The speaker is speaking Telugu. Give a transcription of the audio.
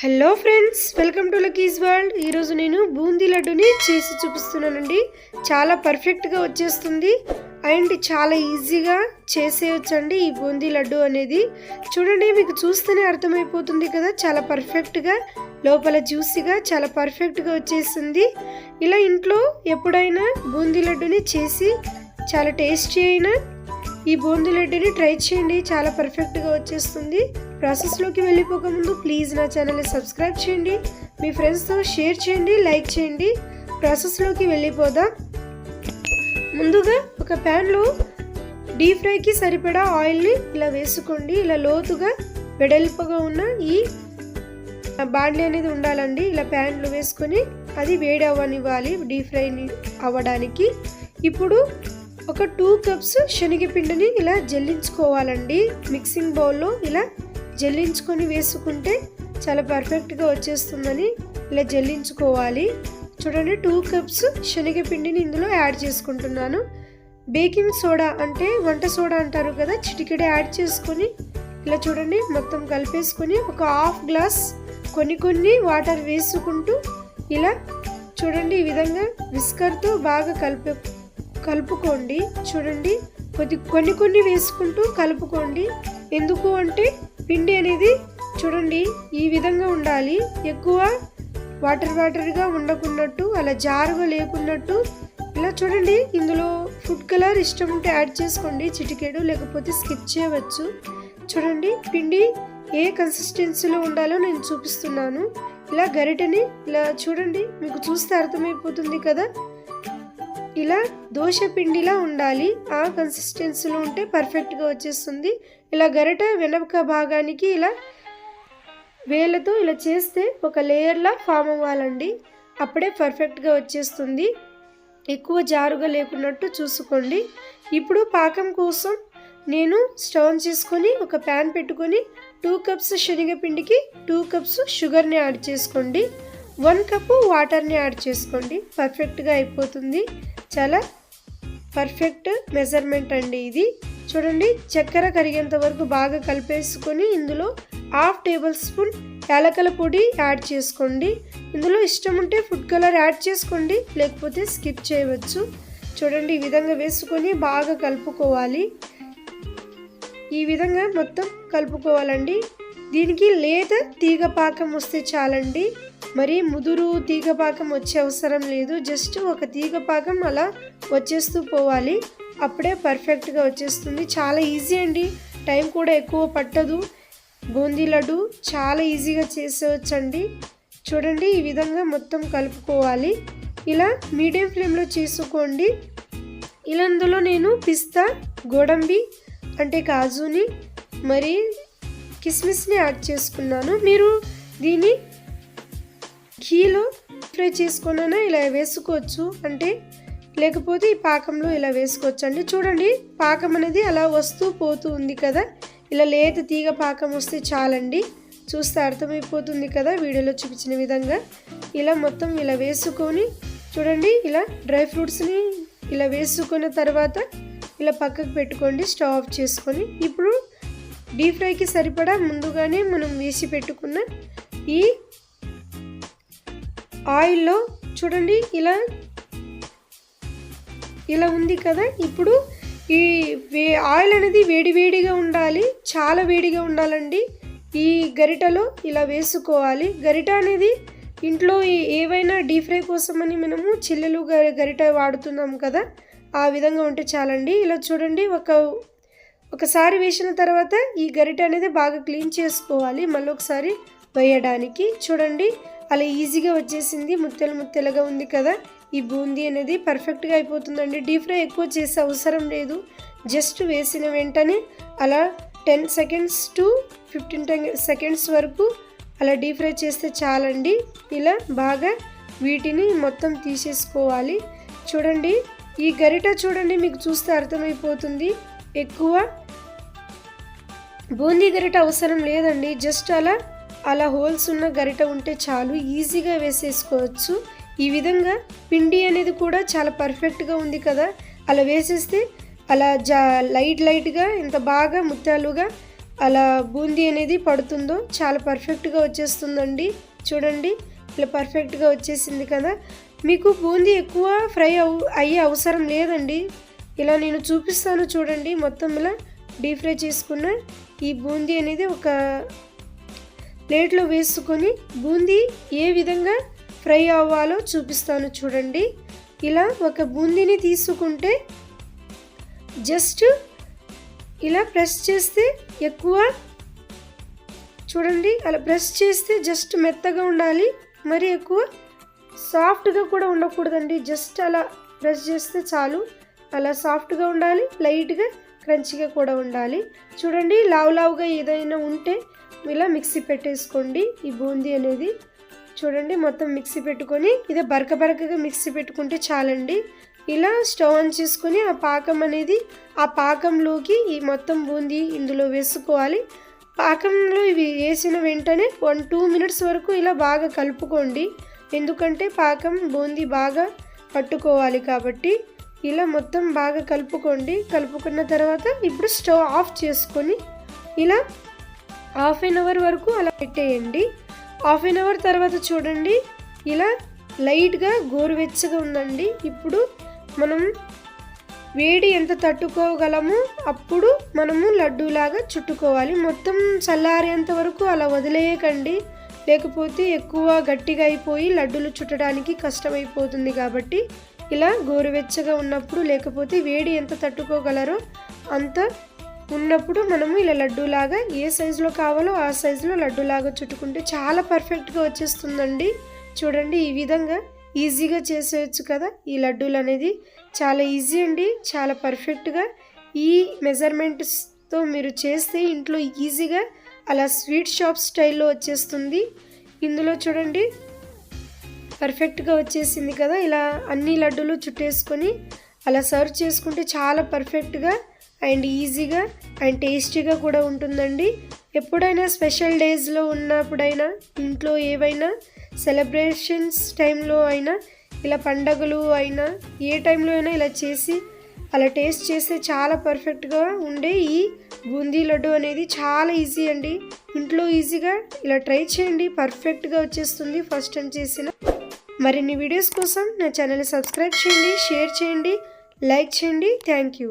Hello friends welcome to Lucky's world. ఈరోజు నేను బూందీ లడ్డుని చేసి చూపిస్తున్నానండి. చాలా పర్ఫెక్ట్గా వచ్చేస్తుంది అండ్ చాలా ఈజీగా చేసేయొచ్చండి ఈ బూందీ లడ్డు అనేది. చూడండి మీకు చూస్తేనే అర్థమైపోతుంది కదా చాలా పర్ఫెక్ట్గా లోపల జ్యూసీగా చాలా పర్ఫెక్ట్గా వచ్చేస్తుంది ఇలా ఇంట్లో ఎప్పుడైనా బూందీ లడ్డుని చేసి చాలా టేస్టీ అయినా ఈ బూందీ లడ్డుని ట్రై చేయండి చాలా పర్ఫెక్ట్గా వచ్చేస్తుంది. ప్రాసెస్లోకి వెళ్ళిపోకముందు ప్లీజ్ నా ఛానల్ని సబ్స్క్రైబ్ చేయండి మీ ఫ్రెండ్స్తో షేర్ చేయండి లైక్ చేయండి. ప్రాసెస్లోకి వెళ్ళిపోదాం. ముందుగా ఒక ప్యాన్లో డీప్ ఫ్రైకి సరిపడా ఆయిల్ని ఇలా వేసుకోండి. ఇలా లోతుగా వెడల్పుగా ఉన్న ఈ బాండ్లీ అనేది ఉండాలండి. ఇలా ప్యాన్లు వేసుకొని అది వేడి అవ్వనివ్వాలి డీప్ ఫ్రై అవ్వడానికి. ఇప్పుడు ఒక టూ కప్స్ శనగపిండిని ఇలా జల్లించుకోవాలండి. మిక్సింగ్ బౌల్లో ఇలా జల్లించుకొని వేసుకుంటే చాలా పర్ఫెక్ట్గా వచ్చేస్తుందని ఇలా జల్లించుకోవాలి. చూడండి టూ కప్స్ శనగపిండిని ఇందులో యాడ్ చేసుకుంటున్నాను. బేకింగ్ సోడా అంటే వంట సోడా అంటారు కదా చిటికెడ యాడ్ చేసుకొని ఇలా చూడండి మొత్తం కలిపేసుకొని ఒక హాఫ్ గ్లాస్ కొన్ని కొన్ని వాటర్ వేసుకుంటూ ఇలా చూడండి ఈ విధంగా విస్కర్తో బాగా కలిపే కలుపుకోండి. చూడండి కొద్ది కొన్ని కొన్ని వేసుకుంటూ కలుపుకోండి. ఎందుకు అంటే పిండి అనేది చూడండి ఈ విధంగా ఉండాలి. ఎక్కువ వాటర్ వాటర్గా ఉండకున్నట్టు అలా జారుగా లేకున్నట్టు ఇలా చూడండి. ఇందులో ఫుడ్ కలర్ ఇష్టం ఉంటే యాడ్ చేసుకోండి. చిటికేడు లేకపోతే స్కిప్ చేయవచ్చు. చూడండి పిండి ఏ కన్సిస్టెన్సీలో ఉండాలో నేను చూపిస్తున్నాను. ఇలా గరిటని ఇలా చూడండి మీకు చూస్తే అర్థమైపోతుంది కదా. ఇలా దోశ పిండిలా ఉండాలి. ఆ కన్సిస్టెన్సీలో ఉంటే పర్ఫెక్ట్గా వచ్చేస్తుంది. ఇలా గరిట వెనక భాగానికి ఇలా వేలతో ఇలా చేస్తే ఒక లేయర్లా ఫామ్ అవ్వాలండి. అప్పుడే పర్ఫెక్ట్గా వచ్చేస్తుంది. ఎక్కువ జారుగా లేకున్నట్టు చూసుకోండి. ఇప్పుడు పాకం కోసం నేను స్టవ్ చేసుకొని ఒక ప్యాన్ పెట్టుకొని టూ కప్స్ శనగపిండికి టూ కప్స్ షుగర్ని యాడ్ చేసుకోండి. వన్ కప్పు వాటర్ని యాడ్ చేసుకోండి. పర్ఫెక్ట్గా అయిపోతుంది. చాలా పర్ఫెక్ట్ మెజర్మెంట్ అండి ఇది. చూడండి చక్కెర కరిగేంత వరకు బాగా కలిపేసుకొని ఇందులో హాఫ్ టేబుల్ స్పూన్ యాలకల పొడి యాడ్ చేసుకోండి. ఇందులో ఇష్టం ఉంటే ఫుడ్ కలర్ యాడ్ చేసుకోండి లేకపోతే స్కిప్ చేయవచ్చు. చూడండి ఈ విధంగా వేసుకొని బాగా కలుపుకోవాలి. ఈ విధంగా మొత్తం కలుపుకోవాలండి. దీనికి లేత తీగ పాకం వస్తే చాలండి. మరి ముదురు తీగ పాకం వచ్చే అవసరం లేదు. జస్ట్ ఒక తీగ పాకం అలా వచ్చేస్తూ పోవాలి. అప్పుడే పర్ఫెక్ట్గా వచ్చేస్తుంది. చాలా ఈజీ అండి. టైం కూడా ఎక్కువ పట్టదు. బూందీ లడ్డు చాలా ఈజీగా చేసేవచ్చండి. చూడండి ఈ విధంగా మొత్తం కలుపుకోవాలి. ఇలా మీడియం ఫ్లేమ్లో చేసుకోండి. ఇలా అందులో నేను పిస్తా గోడంబి అంటే కాజుని మరి కిస్మిస్ని యాడ్ చేసుకున్నాను. మీరు దీన్ని ఘీలో ఫ్రై చేసుకున్నా ఇలా వేసుకోవచ్చు. అంటే లేకపోతే ఈ పాకంలో ఇలా వేసుకోవచ్చు అండి చూడండి పాకం అనేది అలా వస్తూ పోతూ ఉంది కదా. ఇలా లేత తీగ పాకం వస్తే చాలండి. చూస్తే అర్థమైపోతుంది కదా వీడియోలో చూపించిన విధంగా. ఇలా మొత్తం ఇలా వేసుకొని చూడండి ఇలా డ్రై ఫ్రూట్స్ని ఇలా వేసుకున్న తర్వాత ఇలా పక్కకు పెట్టుకోండి స్టవ్ ఆఫ్ చేసుకొని. ఇప్పుడు డీప్ ఫ్రైకి సరిపడా ముందుగానే మనం వేసి పెట్టుకున్న ఈ ఆయిల్లో చూడండి ఇలా ఇలా ఉంది కదా. ఇప్పుడు ఈ వే ఆయిల్ అనేది వేడివేడిగా ఉండాలి చాలా వేడిగా ఉండాలండి. ఈ గరిటలో ఇలా వేసుకోవాలి. గరిట అనేది ఇంట్లో ఏవైనా డీప్ ఫ్రై కోసమని మనము చిల్లెలు గరిట వాడుతున్నాం కదా ఆ విధంగా ఉంటే చాలండి. ఇలా చూడండి ఒక ఒకసారి వేసిన తర్వాత ఈ గరిట అనేది బాగా క్లీన్ చేసుకోవాలి మళ్ళీ ఒకసారి వేయడానికి. చూడండి అలా ఈజీగా వచ్చేసింది. ముత్తెలు ముత్తెలుగా ఉంది కదా. ఈ బూందీ అనేది పర్ఫెక్ట్గా అయిపోతుందండి. డీప్ ఫ్రై ఎక్కువ చేసే అవసరం లేదు. జస్ట్ వేసిన వెంటనే అలా ten seconds to fifteen seconds వరకు అలా డీప్ ఫ్రై చేస్తే చాలండి. ఇలా బాగా వీటిని మొత్తం తీసేసుకోవాలి. చూడండి ఈ గరిట చూడండి మీకు చూస్తే అర్థమైపోతుంది. ఎక్కువ బూందీ గరిట అవసరం లేదండి. జస్ట్ అలా అలా హోల్స్ ఉన్న గరిట ఉంటే చాలు ఈజీగా వేసేసుకోవచ్చు. ఈ విధంగా పిండి అనేది కూడా చాలా పర్ఫెక్ట్గా ఉంది కదా. అలా వేసేస్తే అలా జా లైట్ లైట్గా ఇంత బాగా ముత్యాలుగా అలా బూందీ అనేది పడుతుందో చాలా పర్ఫెక్ట్గా వచ్చేస్తుందండి. చూడండి ఇలా పర్ఫెక్ట్గా వచ్చేసింది కదా. మీకు బూందీ ఎక్కువ ఫ్రై అవు అయ్యే అవసరం లేదండి. ఇలా నేను చూపిస్తాను చూడండి మొత్తం ఇలా డీప్ ఫ్రై చేసుకున్న ఈ బూందీ అనేది ఒక ప్లేట్లో వేసుకొని బూందీ ఏ విధంగా ఫ్రై అవ్వాలో చూపిస్తాను చూడండి. ఇలా ఒక బూందీని తీసుకుంటే జస్ట్ ఇలా ప్రెస్ చేస్తే ఎక్కువ చూడండి అలా ప్రెస్ చేస్తే జస్ట్ మెత్తగా ఉండాలి మరి ఎక్కువ సాఫ్ట్గా కూడా ఉండకూడదండి. జస్ట్ అలా ప్రెస్ చేస్తే చాలు. అలా సాఫ్ట్గా ఉండాలి లైట్గా క్రంచిగా కూడా ఉండాలి. చూడండి లావు లావుగా ఏదైనా ఉంటే ఇలా మిక్సీ పెట్టేసుకోండి. ఈ బూందీ అనేది చూడండి మొత్తం మిక్సీ పెట్టుకొని ఇదే బరక బరకగా మిక్సీ పెట్టుకుంటే చాలండి. ఇలా స్టవ్ ఆన్ చేసుకొని ఆ పాకం అనేది ఆ పాకంలోకి ఈ మొత్తం బూందీ ఇందులో వేసుకోవాలి. పాకంలో ఇవి వేసిన వెంటనే వన్ టూ మినిట్స్ వరకు ఇలా బాగా కలుపుకోండి. ఎందుకంటే పాకం బూందీ బాగా పట్టుకోవాలి కాబట్టి ఇలా మొత్తం బాగా కలుపుకోండి. కలుపుకున్న తర్వాత ఇప్పుడు స్టవ్ ఆఫ్ చేసుకొని ఇలా హాఫ్ అన్ అవర్ వరకు అలా పెట్టేయండి. హాఫ్ అన్ అవర్ తర్వాత చూడండి. ఇలా లైట్గా గోరువెచ్చగా ఉందండి. ఇప్పుడు మనం వేడి ఎంత తట్టుకోగలమో అప్పుడు మనము లడ్డూలాగా చుట్టుకోవాలి. మొత్తం చల్లారేంత వరకు అలా వదిలేయకండి. లేకపోతే ఎక్కువ గట్టిగా అయిపోయి లడ్డూలు చుట్టడానికి కష్టమైపోతుంది కాబట్టి ఇలా గోరువెచ్చగా ఉన్నప్పుడు లేకపోతే వేడి ఎంత తట్టుకోగలరో అంత ఉన్నప్పుడు మనము ఇలా లడ్డూలాగా ఏ సైజులో కావాలో ఆ సైజులో లడ్డూలాగా చుట్టుకుంటే చాలా పర్ఫెక్ట్గా వచ్చేస్తుందండి. చూడండి ఈ విధంగా ఈజీగా చేసేయచ్చు కదా. ఈ లడ్డూలు అనేది చాలా ఈజీ అండి చాలా పర్ఫెక్ట్గా. ఈ మెజర్మెంట్స్తో మీరు చేస్తే ఇంట్లో ఈజీగా అలా స్వీట్ షాప్ స్టైల్లో వచ్చేస్తుంది. ఇందులో చూడండి పర్ఫెక్ట్గా వచ్చేసింది కదా. ఇలా అన్ని లడ్డూలు చుట్టేసుకొని అలా సర్వ్ చేసుకుంటే చాలా పర్ఫెక్ట్గా అండ్ ఈజీగా అండ్ టేస్టీగా కూడా ఉంటుందండి. ఎప్పుడైనా స్పెషల్ డేస్లో ఉన్నప్పుడైనా ఇంట్లో ఏవైనా సెలబ్రేషన్స్ టైంలో అయినా ఇలా పండగలు అయినా ఏ టైంలో అయినా ఇలా చేసి అలా టేస్ట్ చేస్తే చాలా పర్ఫెక్ట్గా ఉండే ఈ బూందీ లడ్డు అనేది చాలా ఈజీ అండి. ఇంట్లో ఈజీగా ఇలా ట్రై చేయండి. పర్ఫెక్ట్గా వచ్చేస్తుంది ఫస్ట్ టైం చేసిన. మరిన్ని వీడియోస్ కోసం నా ఛానల్ని సబ్స్క్రైబ్ చేయండి షేర్ చేయండి లైక్ చేయండి. Thank you.